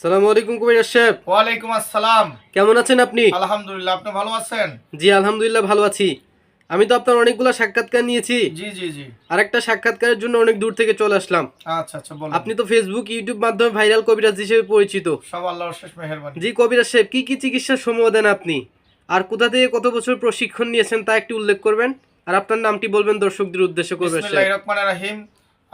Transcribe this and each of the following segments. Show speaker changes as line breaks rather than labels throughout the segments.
সালামু আলাইকুম কবিরাজ সাহেব।
ওয়ালাইকুম আসসালাম।
কেমন আছেন আপনি?
আলহামদুলিল্লাহ আপনি ভালো আছেন?
জি আলহামদুলিল্লাহ ভালো আছি। আমি তো আপনার অনেকগুলো সাক্ষাৎকার নিয়েছি।
জি জি জি।
আর সাক্ষাৎকারের জন্য অনেক দূর থেকে চলে আসলাম।
আচ্ছা আচ্ছা বলুন।
আপনি তো ফেসবুক ইউটিউব মাধ্যমে ভাইরাল কবিরাজ হিসেবে পরিচিত।
সব আল্লাহর শেষ মেহেরবানি।
জি কবিরাজ সাহেব কি কি চিকিৎসার সময় দেন আপনি? আর কোথা থেকে কত বছর প্রশিক্ষণ নিয়েছেন তা একটু উল্লেখ করবেন? আর আপনার নামটি বলবেন দর্শকদের উদ্দেশ্যে কবিরাজ
বিসমিল্লাহির রহমানির রহিম।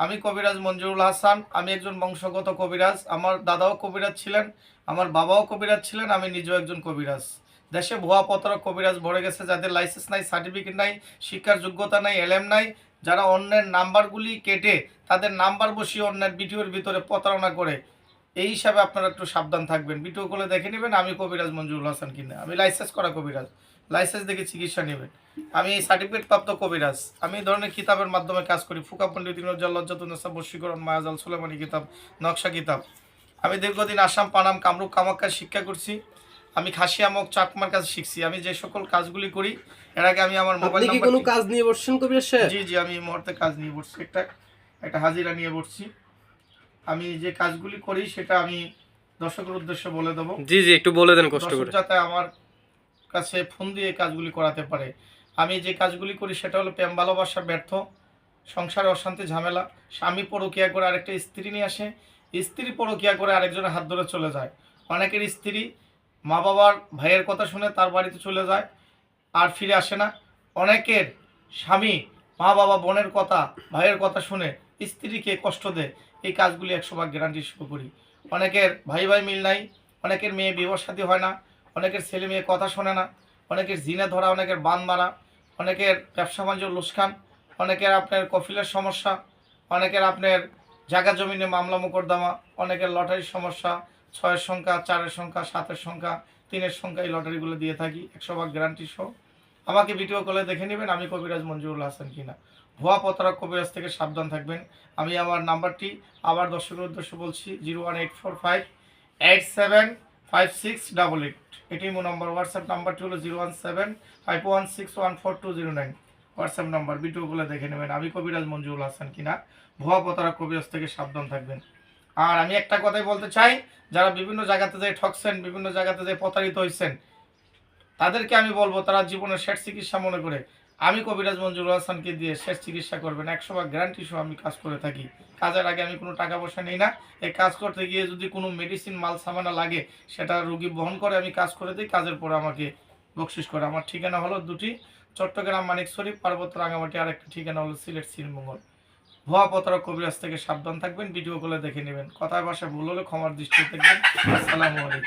আমি কবিরাজ মঞ্জুরুল হাসান, আমি একজন বংশগত কবিরাজ, আমার দাদাও কবিরাজ ছিলেন, আমার বাবাও কবিরাজ ছিলেন, আমি নিজেও একজন কবিরাজ। দেশে ভুয়া প্রতারক কবিরাজ ভরে গেছে যাদের লাইসেন্স নাই সার্টিফিকেট নাই, শিক্ষার যোগ্যতা নাই এলএম নাই, যারা অন্যের নাম্বারগুলি কেটে তাদের নাম্বার বসিয়ে অন্যের ভিডিওর ভিতরে প্রতারণা করে। এই হিসাবে আপনারা একটু সাবধান থাকবেন। ভিডিও করে দেখে নেবেন আমি কবিরাজ মঞ্জুরুল হাসান কিনা। আমি লাইসেন্স করা কবিরাজ। লাইসেন্স দেখে চিকিৎসা নেবেন। আমি সার্টিফিকেট প্রাপ্ত কবিরাজ। আমি এই ধরনের কিতাবের মাধ্যমে কাজ করি। ফুকা পণ্ডিত ইনজাল লজ্জাতুন্নেসা বশীকরণ মায়াজাল সুলেমানি কিতাব নকশা কিতাব। আমি দীর্ঘদিন আসাম পানাম কামরূপ কামাক্কা শিক্ষা করছি। আমি খাসি খাসিয়ামক চাকমার কাছে শিখছি। আমি যে সকল কাজগুলি করি এর আগে আমি আমার মোবাইল
কি কোনো কাজ নিয়ে বসছেন কবিরাজ
জি জি আমি এই মুহূর্তে কাজ নিয়ে বসছি। একটা একটা হাজিরা নিয়ে বসছি। আমি যে কাজগুলি করি সেটা আমি দর্শকের উদ্দেশ্যে বলে দেবো।
জি জি একটু বলে দেন কষ্ট করে।
যাতে আমার কাছে ফোন দিয়ে কাজগুলি করাতে পারে। আমি যে কাজগুলি করি সেটা হলো প্রেম ভালোবাসা ব্যর্থ সংসারে অশান্তি ঝামেলা স্বামী পরকিয়া করে আরেকটা স্ত্রী নিয়ে আসে। স্ত্রী পরকিয়া করে আরেকজনের হাত ধরে চলে যায়। অনেকের স্ত্রী মা বাবার ভাইয়ের কথা শুনে তার বাড়িতে চলে যায় আর ফিরে আসে না। অনেকের স্বামী মা বাবা বোনের কথা ভাইয়ের কথা শুনে স্ত্রীকে কষ্ট দেয়, এই কাজগুলি একশো গ্যারান্টি শুরু করি। অনেকের ভাই ভাই মিল নাই, অনেকের মেয়ে বিবাহ সাথী হয় না, অনেকের ছেলে মেয়ে কথা শোনে না, অনেকের জিনে ধরা, অনেকের বান মারা, অনেকের ব্যবসা বাণিজ্য লুসকান, অনেকের আপনার কফিলের সমস্যা, অনেকের আপনার জায়গা জমিনে মামলা মোকদ্দমা, অনেকের লটারির সমস্যা, ছয়ের সংখ্যা, চারের সংখ্যা, সাতের সংখ্যা, তিনের সংখ্যা এই লটারিগুলো দিয়ে থাকি একশো ভাগ গ্যারান্টি সহ। আমাকে ভিডিও কলে দেখে নেবেন আমি কবিরাজ মঞ্জুরুল হাসান কিনা। ভুয়া প্রতারক কবিরাজ থেকে সাবধান থাকবেন। আমি আমার নাম্বারটি আবার দর্শকের উদ্দেশ্যে বলছি zero one eight four five eight seven five six double eight এটি মো নম্বর হোয়াটসঅ্যাপ নাম্বারটি হলো zero one seven five one six one four two zero nine WhatsApp number ভিডিওগুলো দেখে নেবেন আমি কবিরাজ মঞ্জুরুল হাসান কিনা। ভুয়া প্রতারক কবিরাজ থেকে সাবধান থাকবেন। আর আমি একটা কথাই বলতে চাই, যারা বিভিন্ন জায়গাতে যে ঠকছেন, বিভিন্ন জায়গাতে যে প্রতারিত হয়েছেন তাদেরকে আমি বলব, তারা জীবনের শেষ চিকিৎসা মনে করে। আমি কবিরাজ মঞ্জুর হাসানকে দিয়ে শেষ চিকিৎসা করবেন। একশো ভাগ গ্যারান্টি সহ আমি কাজ করে থাকি। কাজের আগে আমি কোনো টাকা পয়সা নেই না। এই কাজ করতে গিয়ে যদি কোনো মেডিসিন মাল, সামানা লাগে, সেটা রোগী বহন করে আমি কাজ করে দিই, কাজের পরে আমাকে বকশিস করে। আমার ঠিকানা হলো দুটি, চট্টগ্রাম মানিক শরীফ পার্বত্য রাঙামাটি আর একটা ঠিকানা হলো সিলেট, শ্রীমঙ্গল। ভুয়া প্রতারক কবিরাজ থেকে সাবধান থাকবেন ভিডিও গুলো দেখে নেবেন। কথায় ভাষা ভুল হলে ক্ষমার দৃষ্টি দেখবেন। আসসালামু আলাইকুম।